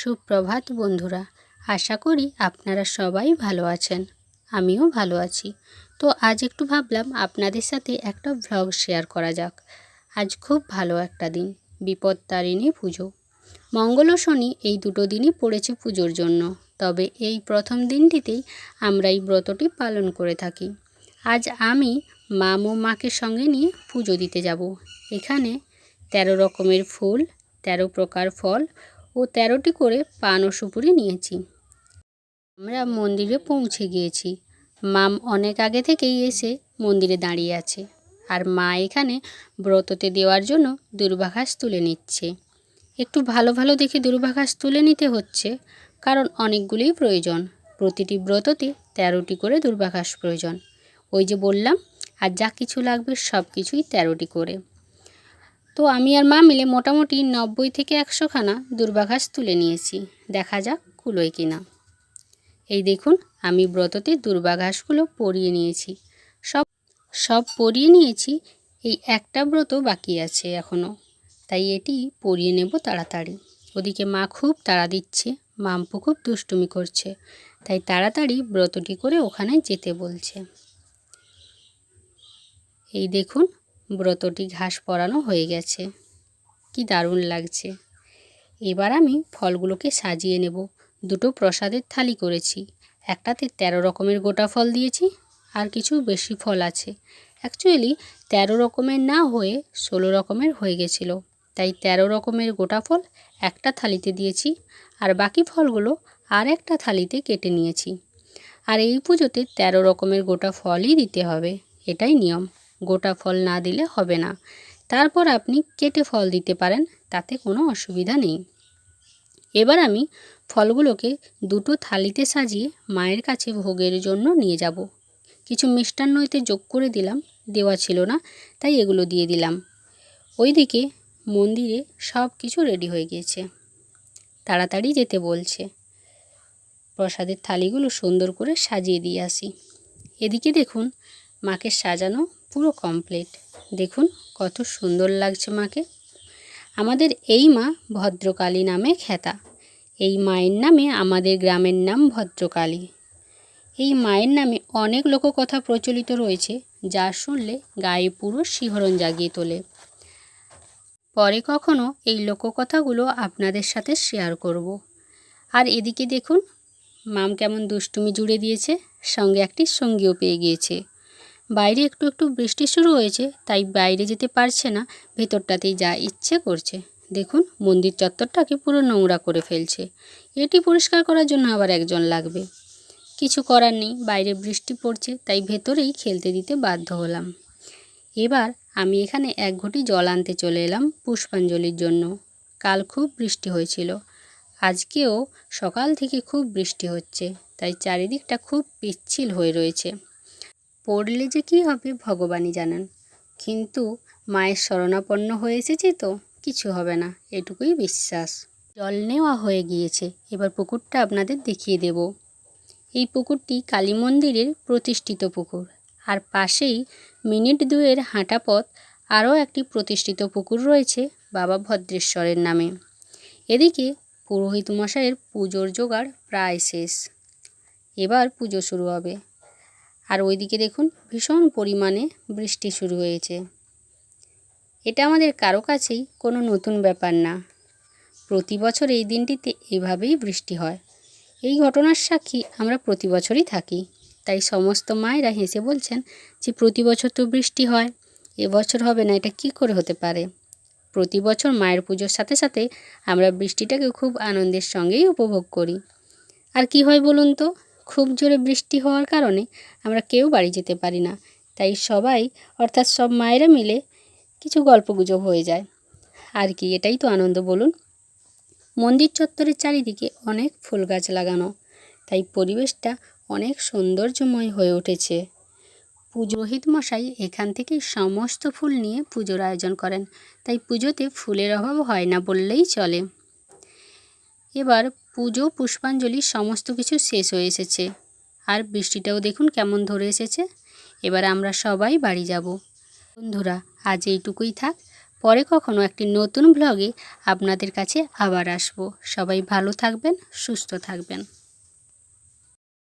সুপ্রভাত বন্ধুরা, আশা করি আপনারা সবাই ভালো আছেন। আমিও ভালো আছি। তো আজ একটু ভাবলাম আপনাদের সাথে একটা ভ্লগ শেয়ার করা যাক। আজ খুব ভালো একটা দিন, বিপত্তারিণী পুজো। মঙ্গল ও শনি এই দুটো দিনই পড়েছে পুজোর জন্য, তবে এই প্রথম দিনটিতেই আমরা এই ব্রতটি পালন করে থাকি। আজ আমি মাম ও মাকে সঙ্গে নিয়ে পুজো দিতে যাব। এখানে তেরো রকমের ফুল, তেরো প্রকার ফল ও তেরোটি করে পান ও সুপুরি নিয়েছি। আমরা মন্দিরে পৌঁছে গিয়েছি। মাম অনেক আগে থেকেই এসে মন্দিরে দাঁড়িয়ে আছে আর মা এখানে ব্রততে দেওয়ার জন্য দুর্বাঘাস তুলে নিচ্ছে। একটু ভালো ভালো দেখে দুর্বাঘাস তুলে নিতে হচ্ছে, কারণ অনেকগুলিই প্রয়োজন। প্রতিটি ব্রততে তেরোটি করে দুর্বাঘাস প্রয়োজন। ওই যে বললাম, আর যা কিছু লাগবে সব কিছুই তেরোটি করে। তো আমি আর মা মিলে মোটামুটি নব্বই থেকে একশোখানা দুর্বাঘাস তুলে নিয়েছি। দেখা যাক কুলোয় কিনা। এই দেখুন, আমি ব্রততে দুর্বাঘাসগুলো পরিয়ে নিয়েছি। সব সব পরিয়ে নিয়েছি, এই একটা ব্রত বাকি আছে এখনও তাই এটি পরিয়ে নেব তাড়াতাড়ি। ওদিকে মা খুব তাড়া দিচ্ছে, মাম্পু খুব দুষ্টুমি করছে। তাই তাড়াতাড়ি ব্রতটি করে ওখানে যেতে বলছে। এই দেখুন ব্রতটি ঘাস পরানো হয়ে গেছে। কি দারুণ লাগছে। এবার আমি ফলগুলোকে সাজিয়ে নেব। দুটো প্রসাদের থালি করেছি। একটাতে তেরো রকমের গোটা ফল দিয়েছি, আর কিছু বেশি ফল আছে। অ্যাকচুয়ালি তেরো রকমের না হয়ে ষোলো রকমের হয়ে গেছিল। তাই তেরো রকমের গোটা ফল একটা থালিতে দিয়েছি, আর বাকি ফলগুলো আর একটা থালিতে কেটে নিয়েছি। আর এই পুজোতে তেরো রকমের গোটা ফলই দিতে হবে। এটাই নিয়ম। গোটা ফল না দিলে হবে না। তারপর আপনি কেটে ফল দিতে পারেন, তাতে কোনো অসুবিধা নেই। এবার আমি ফলগুলোকে দুটো থালিতে সাজিয়ে মায়ের কাছে ভোগের জন্য নিয়ে যাব। কিছু মিষ্টান্ন এতে যোগ করে দিলাম, দেওয়া ছিল না, তাই এগুলো দিয়ে দিলাম। ওইদিকে মন্দিরে সব কিছু রেডি হয়ে গিয়েছে। তাড়াতাড়ি যেতে বলছে। প্রসাদের থালিগুলো সুন্দর করে সাজিয়ে দিয়ে আসি। এদিকে দেখুন মাকে সাজানো পুরো কমপ্লিট দেখুন কত সুন্দর লাগছে মাকে। আমাদের এই মা ভদ্রকালী নামে খ্যাতা। এই মায়ের নামে আমাদের গ্রামের নাম ভদ্রকালী। এই মায়ের নামে অনেক লোককথা প্রচলিত রয়েছে, যা শুনলে গায়ে পুরো শিহরণ জাগিয়ে তোলে। পরে কখনো এই লোককথাগুলো আপনাদের সাথে শেয়ার করব। আর এদিকে দেখুন, মাম কেমন দুষ্টুমি জুড়ে দিয়েছে, সঙ্গে একটি সঙ্গীও পেয়ে গিয়েছে। বাইরে একটু একটু বৃষ্টি শুরু হয়েছে, তাই বাইরে যেতে পারছে না, ভেতরটাতেই যা ইচ্ছে করছে। দেখুন, মন্দির চত্বরটাকে পুরো নোংরা করে ফেলছে। এটি পরিষ্কার করার জন্য আবার একজন লাগবে। কিছু করার নেই, বাইরে বৃষ্টি পড়ছে, তাই ভেতরেই খেলতে দিতে বাধ্য হলাম। এবার আমি এখানে এক ঘটি জল আনতে চলে এলাম পুষ্পাঞ্জলির জন্য। কাল খুব বৃষ্টি হয়েছিল। আজকেও সকাল থেকে খুব বৃষ্টি হচ্ছে, তাই চারিদিকটা খুব পিচ্ছিল হয়ে রয়েছে। পড়লে যে কী হবে ভগবানই জানেন। কিন্তু মায়ের শরণাপন্ন হয়ে এসেছি তো, কিছু হবে না, এটুকুই বিশ্বাস। জল নেওয়া হয়ে গিয়েছে, এবার পুকুরটা আপনাদের দেখিয়ে দেব। এই পুকুরটি কালী মন্দিরের প্রতিষ্ঠিত পুকুর। আর পাশেই মিনিট দুয়ের হাঁটা পথ আরও একটি প্রতিষ্ঠিত পুকুর রয়েছে বাবা ভদ্রেশ্বরের নামে। এদিকে পুরোহিত মশাইয়ের পুজোর জোগাড় প্রায় শেষ। এবার পুজো শুরু হবে। আর ওইদিকে দেখুন ভীষণ পরিমাণে বৃষ্টি শুরু হয়েছে। এটা আমাদের কারও কাছেই কোনো নতুন ব্যাপার না। প্রতি বছর এই দিনটিতে এভাবেই বৃষ্টি হয়। এই ঘটনার সাক্ষী আমরা প্রতি বছরই থাকি। তাই সমস্ত মায়েরা হেসে বলছেন যে প্রতি বছর তো বৃষ্টি হয় এবছর হবে না, এটা কি করে হতে পারে? প্রতি বছর মায়ের পুজোর সাথে সাথে আমরা বৃষ্টিটাকে খুব আনন্দের সঙ্গেই উপভোগ করি। আর কি হয় বলুন তো? খুব জোরে বৃষ্টি হওয়ার কারণে আমরা কেউ বাড়ি যেতে পারি না। তাই সবাই, অর্থাৎ সব মায়েরা মিলে কিছু গল্পগুজব হয়ে যায়। আর কি, এটাই তো আনন্দ, বলুন? মন্দির চত্বরের চারিদিকে অনেক ফুল গাছ লাগানো, তাই পরিবেশটা অনেক সৌন্দর্যময় হয়ে উঠেছে। পুজোহিত মশাই এখান থেকে সমস্ত ফুল নিয়ে পুজোর আয়োজন করেন, তাই পুজোতে ফুলের অভাব হয় না বললেই চলে। এবার পুজো, পুষ্পাঞ্জলি, সমস্ত কিছু শেষ হয়ে এসেছে। আর বৃষ্টিটাও দেখুন কেমন ধরে এসেছে। এবার আমরা সবাই বাড়ি যাব। বন্ধুরা, আজ এইটুকুই থাক। পরে কখনো একটি নতুন ব্লগে আপনাদের কাছে আবার আসব। সবাই ভালো থাকবেন, সুস্থ থাকবেন।